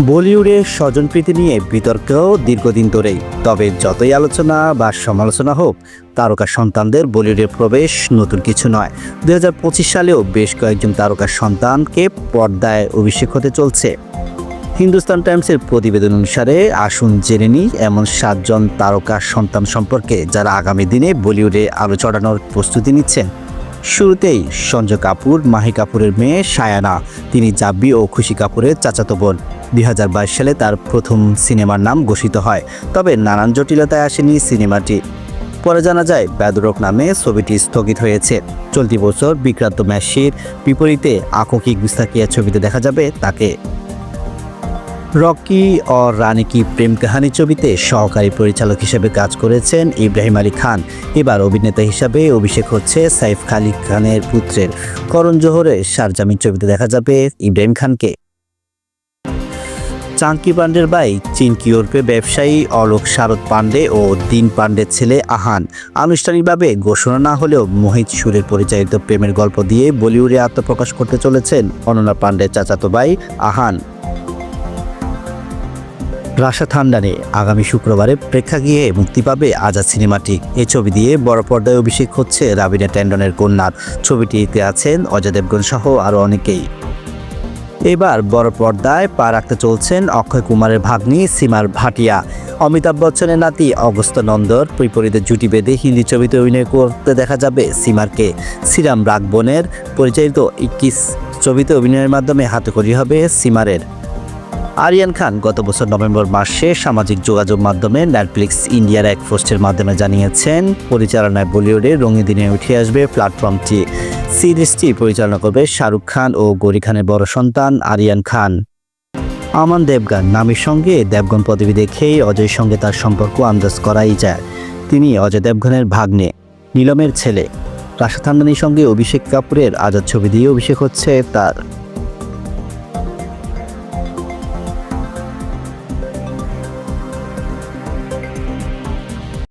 বলিউডে স্বজনপ্রীতি নিয়ে বিতর্ক দীর্ঘদিন ধরেই। তবে যতই আলোচনা বা সমালোচনা হোক, তারকা সন্তানদের বলিউডে প্রবেশ নতুন কিছু নয়। দু সালেও বেশ কয়েকজন তারকা সন্তানকে পর্দায় অভিষেক হতে চলছে। হিন্দুস্তান টাইমসের প্রতিবেদন অনুসারে, আসুন জেনে নিই এমন সাতজন তারকা সন্তান সম্পর্কে যারা আগামী দিনে বলিউডে আলো চড়ানোর প্রস্তুতি নিচ্ছেন। শুরুতেই সঞ্জয় কাপুর, মাহি কাপুরের মেয়ে সায়ানা, তিনি জাব্বি ও খুশি কাপুরের চাচাতো বোন। দুই হাজার বাইশ সালে তার প্রথম সিনেমার নাম ঘোষিত হয়। তবে নানান জটিলতায় আসেনি সিনেমাটি। পরে জানা যায়, ব্যাদরক নামে ছবিটি স্থগিত হয়েছে। চলতি বছর বিক্রান্ত ম্যাসির বিপরীতে আঁকো কি গুস্তাকিয়া ছবিতে দেখা যাবে তাকে। রকি ও রানী কি প্রেম কাহানি ছবিতে সহকারী পরিচালক হিসেবে কাজ করেছেন ইব্রাহিম আলী খান। এবার অভিনেতা হিসাবে অভিষেক হচ্ছে সাইফ আলী খানের পুত্রের। করণ জোহরের সারজামিন ছবিতে দেখা যাবে ইব্রাহিম খানকে। চাঙ্কি পান্ডের ভাই চিনকি ওরফে ব্যবসায়ী অলোক শারদ পান্ডে ও দিন পান্ডের ছেলে আহান আনুষ্ঠানিকভাবে ঘোষণা না হলেও মোহিত সুরের পরিচালিত প্রেমের গল্প দিয়ে বলিউডে আত্মপ্রকাশ করতে চলেছেন অনন্যা পান্ডের চাচাতো ভাই আহান। রাশা থান্ডানে আগামী শুক্রবারে প্রেক্ষাগৃহে মুক্তি পাবে আজাদ সিনেমাটি। এ ছবি দিয়ে বড় পর্দায় অভিষেক হচ্ছে রাবিনা ট্যান্ডনের কন্যার ছবিটিতে আছেন অজয় দেবগন সহ আরও অনেকেই। এবার বড় পর্দায় পা রাখতে চলছেন অক্ষয় কুমারের ভাগ্নি সীমার ভাটিয়া। অমিতাভ বচ্চনের নাতি অগস্ত নন্দর বিপরীতে জুটি বেঁধে হিন্দি ছবিতে অভিনয় করতে দেখা যাবে সীমারকে। শ্রীরাম রাগবনের পরিচালিত ইকিস ছবিতে অভিনয়ের মাধ্যমে হাতেখড়ি হবে সীমারের। আরিয়ান খান গত বছর নভেম্বর মাসে সামাজিক যোগাযোগ মাধ্যমে নেটফ্লিক্স ইন্ডিয়ার এক পোস্টের মাধ্যমে জানিয়েছেন, পরিচালনায় বলিউডে রঙিন দিনে উঠে আসবে প্ল্যাটফর্মটি। সিরিজটি পরিচালনা করবে শাহরুখ খান ও গৌরী খানের বড় সন্তান আরিয়ান খান। আমান দেবগান, নামের সঙ্গে দেবগন পদবি দেখেই অজয়ের সঙ্গে তার সম্পর্ক আন্দাজ করাই যায়। তিনি অজয় দেবগনের ভাগ্নে, নীলমের ছেলে। রাশা থান্ডানির সঙ্গে অভিষেক কাপুরের আজাদ ছবি দিয়ে অভিষেক হচ্ছে তার।